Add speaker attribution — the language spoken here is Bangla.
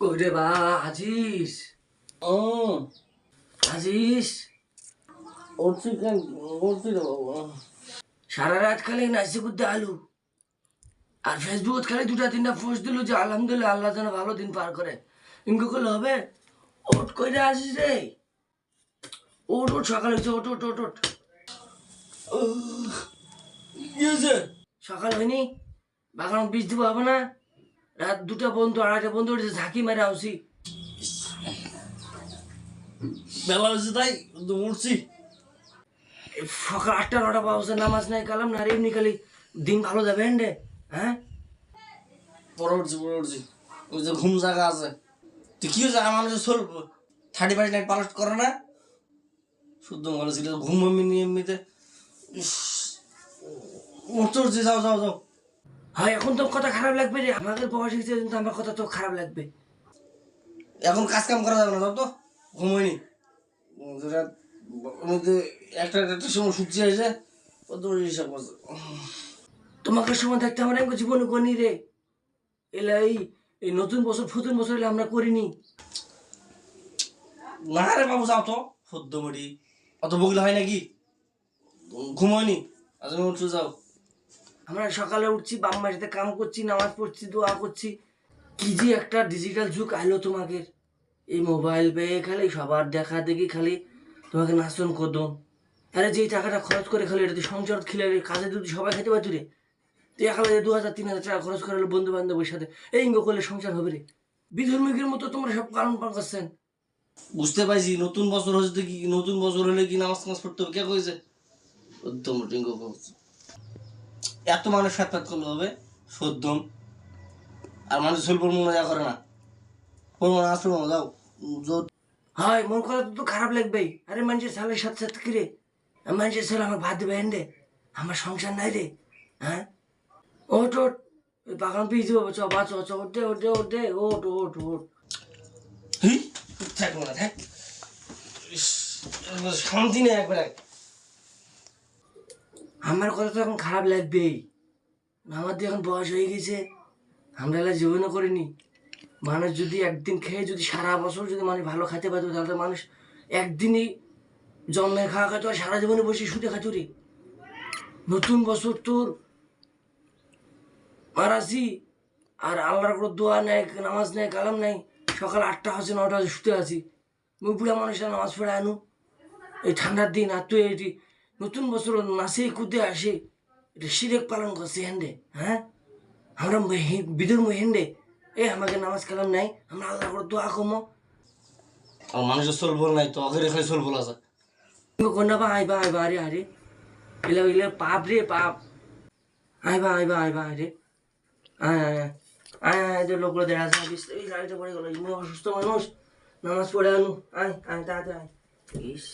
Speaker 1: কইরে বা আজিস
Speaker 2: ও।
Speaker 1: আজিস
Speaker 2: উঠছি কেন? রে বাবা।
Speaker 1: সারা রাত খালি নাচি করতে আলু। আর ফেসবুকত খালি দুটা তিনটা পোস্ট দিল যে আলহামদুলিল্লাহ আল্লাহ যেন ভালো দিন পার করে। ইনকো করলে হবে? ওট কইরে আসিস রে? ওট ওট সকাল হয়েছে ওট ওট ওট ওট সকাল হয়নি? বাগান বীজ দিব হবে না? রাত দুটা বন্ধু, আড়াইটা বন্ধু উঠেছে, ঝাঁকি মেরে আসি
Speaker 2: বেলা হয়েছে তাই উঠছি।
Speaker 1: সকাল আটটা, নটা পাওয়া নামাজ নাই কালাম, না রে, এমনি খালি দিন ভালো যাবে হেন্ডে হ্যাঁ?
Speaker 2: পরে উঠছি পরে উঠছি। ওই যে ঘুম জায়গা আছে। তুই কি আমার যে সোল থার্টি ফাইভ নাইট পালট করে না? শুদ্ধ ভালো ছিল ঘুম এমনি, এমনিতে। উঠতে উঠছি, যাও যাও যাও।
Speaker 1: হয় এখন তো কথা খারাপ লাগবে রে। আমাদের বয়স হয়েছে কিন্তু আমার কথা তো খারাপ লাগবে।
Speaker 2: এখন কাজ কাম করা যাবে না যাও তো ঘুম হয়নি রাত মধ্যে একটা একটা সময় সূর্য এসে কত হিসাব করছে।
Speaker 1: তোমাকে সময় থাকতে আমরা এমন জীবনে করি রে। এলা এই এই নতুন বছর নতুন বছর এলে আমরা করিনি।
Speaker 2: না রে বাবু যাও তো। সদ্য মরি অত বগলে হয় নাকি? ঘুম হয়নি আজ আমি যাও।
Speaker 1: আমরা সকালে উঠছি বাম্মার সাথে কাম করছি, নামাজ পড়ছি, দোয়া করছি। কি যে একটা ডিজিটাল যুগ আইলো তোমাকে। এই মোবাইল পেয়ে খালি সবার দেখা দেখি খালি তোমাকে নাচন কদম। আরে যে টাকাটা খরচ করে খালি এটা তুই সংসার খেলে কাজে যদি সবাই খেতে পারতি রে। তুই একালে দু হাজার, তিন হাজার টাকা খরচ করে বন্ধু বান্ধবের সাথে। এই ইঙ্গ করলে সংসার হবে রে। বিধর্মীকের মতো তোমরা সব কারণ পান করছেন।
Speaker 2: বুঝতে পাইছি নতুন বছর হচ্ছে কি, নতুন বছর হলে কি নামাজ নামাজ পড়তে হবে? কে কইছে? সদ্যম টিঙ্গ করছে। এত মানুষ সাক্ষাৎ করলে হবে সদ্যম আর মানুষ চলবো মনে করে না। পড়ব না আসব না যাও
Speaker 1: হয় মন কথা তো খারাপ লাগবেই। আরে মানুষের ছেলের সাথে সাথে কি রে? মানুষের ছেলে আমার ভাত দেবে এন্ডে আমার সংসার নাই রে। হ্যাঁ? ওট ওট ওই বাগান পিস দিব চ বাচ চ ওটে ওটে ওটে ওট ওট ওট
Speaker 2: হি? থাক না থাক। ইস, শান্তি নেই একবারে।
Speaker 1: আমার কথা তো এখন খারাপ লাগবেই। আমার তো এখন বয়স হয়ে গেছে। আমরা এলা জীবনও করিনি। মানুষ যদি একদিন খেয়ে যদি সারা বছর যদি মানুষ ভালো খেতে পারতো, তাহলে মানুষ একদিনই জন্মে খাওয়া খাতো আর সারা জীবনে বসে শুতে খাতো রে। নতুন বছর তোর। মারাসি আর আল্লাহর কোনো দোয়া নেই, নামাজ নেই, কালাম নেই। সকাল আটটা হচ্ছে নটা শুতে আছি বুড়া মানুষরা নামাজ পড়ে আনু। এই ঠান্ডার দিন, আর তুই এটি নতুন বছর নাচে কুদে আসে এটা সিরেক পালন করছে হেন্ডে হ্যাঁ? আমরা বিদুর হেন্ডে এ আমাকে নামাজ কালাম নাই আমরা আল্লাহ করে দোয়া কমো
Speaker 2: আর মানুষের বল নাই তো অঘরে খালি চলবো আছে।
Speaker 1: কন্যা বা আইবা আইবা আরে আরে। এলে এলে পাপ রে পাপ। আইবা আইবা আইবা আরে। আয় আয় আয়। আয় যে লোকগুলো দেখা যায় এই গাড়িটা পড়ে গেল অসুস্থ মানুষ। নামাজ পড়ে আনু। আয় আয় তাড়াতাড়ি আয়। ইস।